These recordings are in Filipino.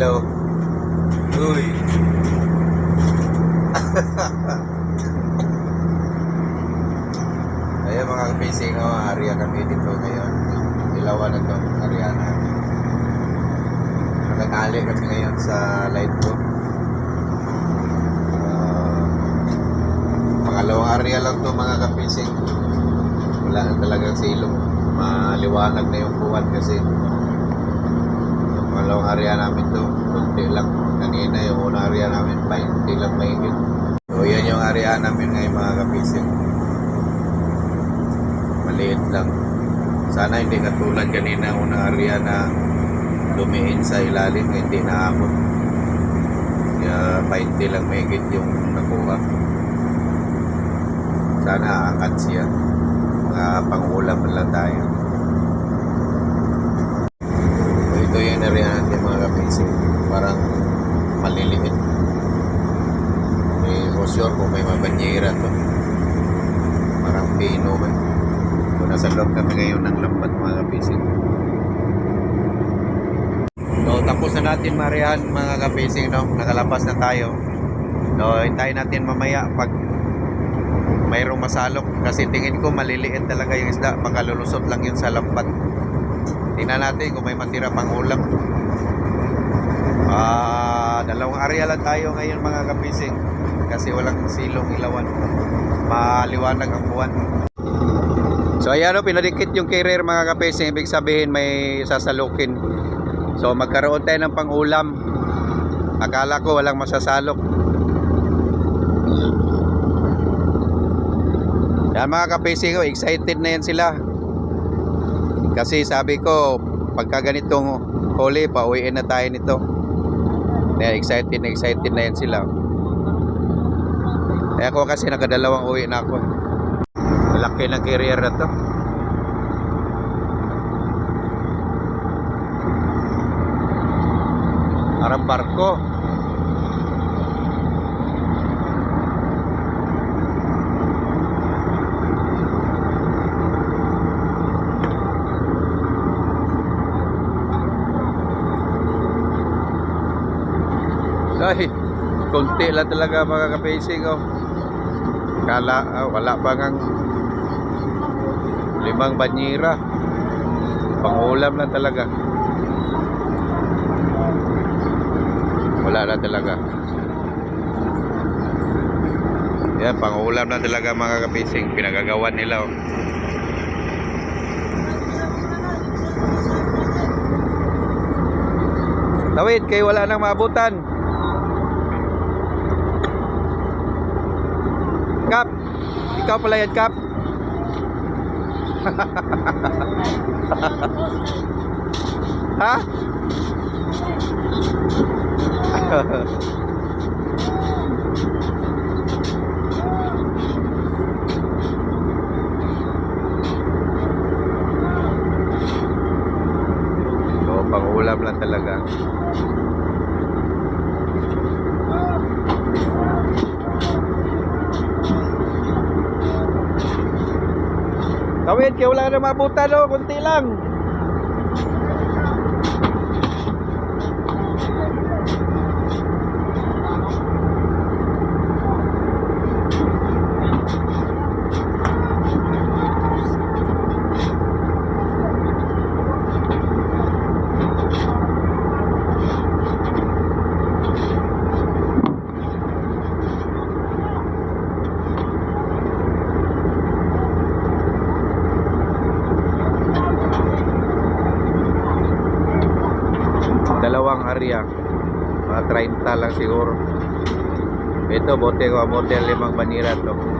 Hello. Uy. Ayan mga kapacing, oh, area kami dito ngayon. Ilawan na to, area namin. Nag-ali kami ngayon sa light ko. Ah, pangalawang area lang to mga kapacing. Wala na talagang silong. Maliwanag na yung buwan kasi pangalawang area namin to. Kunti lang. Kanina yung unang area namin, 20 lang mahigit. So yan yung area namin ngayon mga kapising. Maliit lang. Sana hindi katulad kanina ang unang area na lumiin sa ilalim, hindi naabot. Kaya 20 lang mahigit yung nakuha. Sana aangat siya. Mga pangulam lang tayo. Ito yung area natin mga kapising. Parang maliliit. May sure kung may mabanyera to. Parang pino man. So, nasa loob kami ngayon ng lambat mga kapising. So, tapos na natin marihan mga kapising, no? Nakalabas na tayo. So, hintayin natin mamaya pag mayroong masalok kasi tingin ko maliliit talaga yung isda baka lulusot lang yun sa lambat tingnan natin kung may matira pang ulam ah dalawang area lang tayo ngayon mga kapising. Kasi walang silong ilawan. Maliwanag ang buwan. So ayan o pinadikit yung carrier mga kapising. Ibig sabihin may sasalukin. So magkaroon tayo ng pang ulam akala ko walang masasalok. Yan mga kapisi ko, excited na yan sila. Kasi sabi ko, pagka ganitong huli, pauwiin na tayo nito. Kaya excited excited na yan sila. Kaya ako kasi nakadalawang uwi na ako. Laki ng carrier na to. Parang barko. Ay, konti lang talaga mga ka-facing oh. Kala, ah, wala pa ngang limang banyira. Pangulam lang talaga. Wala na talaga. Yan, pangulam na talaga mga ka-facing. Pinagagawan nila oh. Tawid, kayo wala nang maabutan. Kap, ikaw pala yan, Kap. ha? so, pangulam lang talaga. Kawin, kaya wala na mabutan o, kunti lang. dalawang area. Mga 30 lang siguro. Ito bote ko bote limang banira to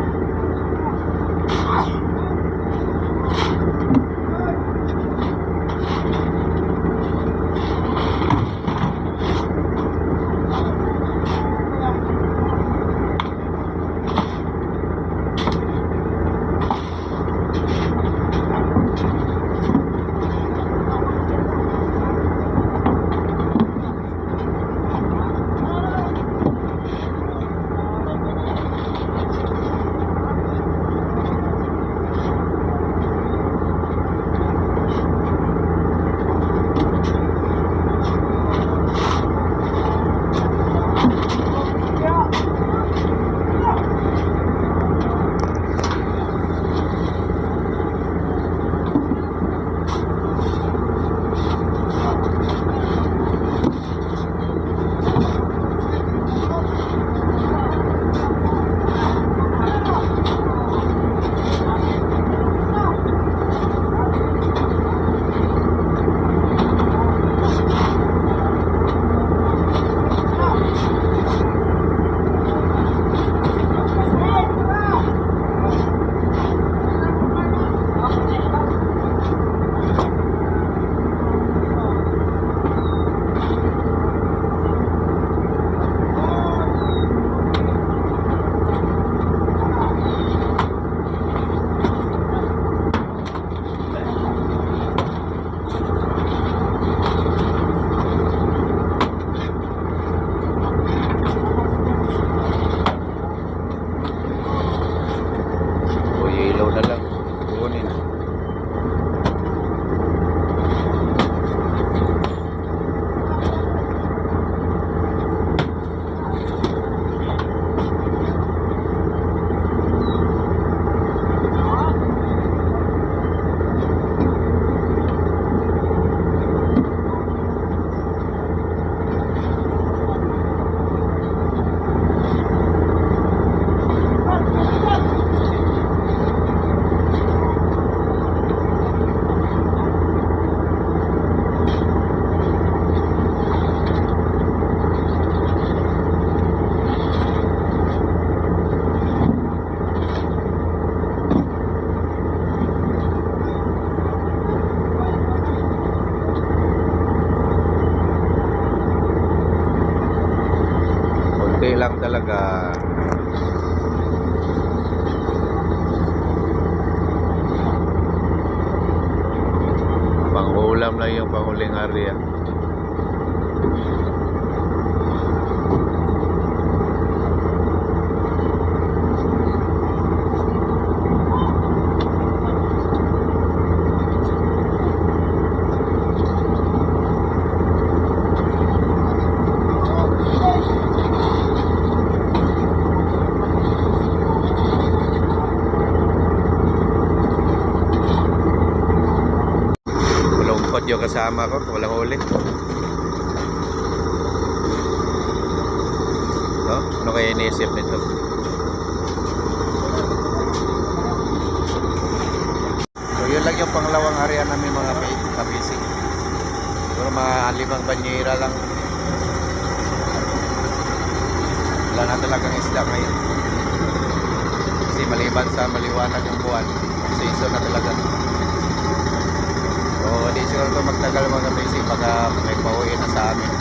lang talaga. Pangulam lang yung panguling area. Malungkot yung kasama ko, walang huli. No? Ano kaya iniisip nito? So yun lang yung pangalawang area namin mga ka- kabisig. Siguro mga limang banyera lang. Wala na talagang isda ngayon. Kasi maliban sa maliwanag yung buwan, season na talaga. So, di siguro ito magtagal mga kabisig baka may pauwi na sa amin.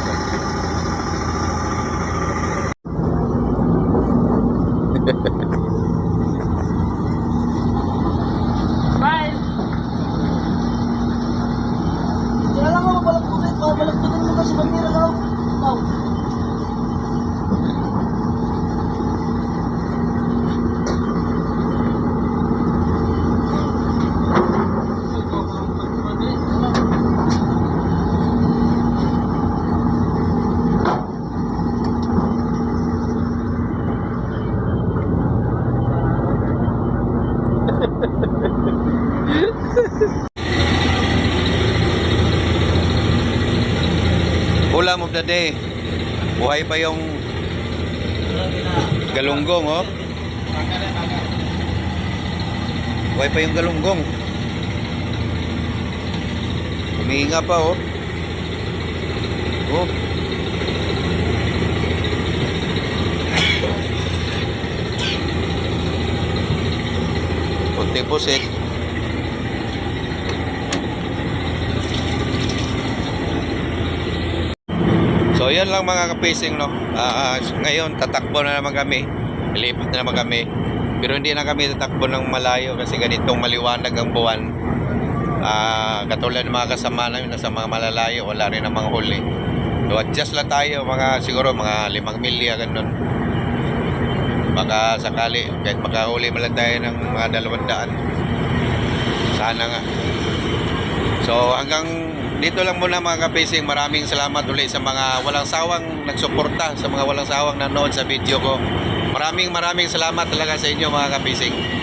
Ulam of the day. Buhay pa yung galunggong, oh. Buhay pa yung galunggong. Humihinga pa, oh. Oh. Kunti pusit. Yan lang mga kapacing no. Ah, ngayon tatakbo na naman kami. Lilipat na naman kami. Pero hindi na kami tatakbo ng malayo kasi ganitong maliwanag ang buwan. Ah, katulad ng mga kasama namin na sa mga malalayo, wala rin namang huli. So adjust lang tayo mga siguro mga limang milya ganun. Baka sakali kahit makahuli man lang tayo ng mga dalawang daan. Sana nga. So hanggang dito lang muna mga kapising. Maraming salamat ulit sa mga walang sawang nagsuporta, sa mga walang sawang nanood sa video ko. Maraming maraming salamat talaga sa inyo mga kapising.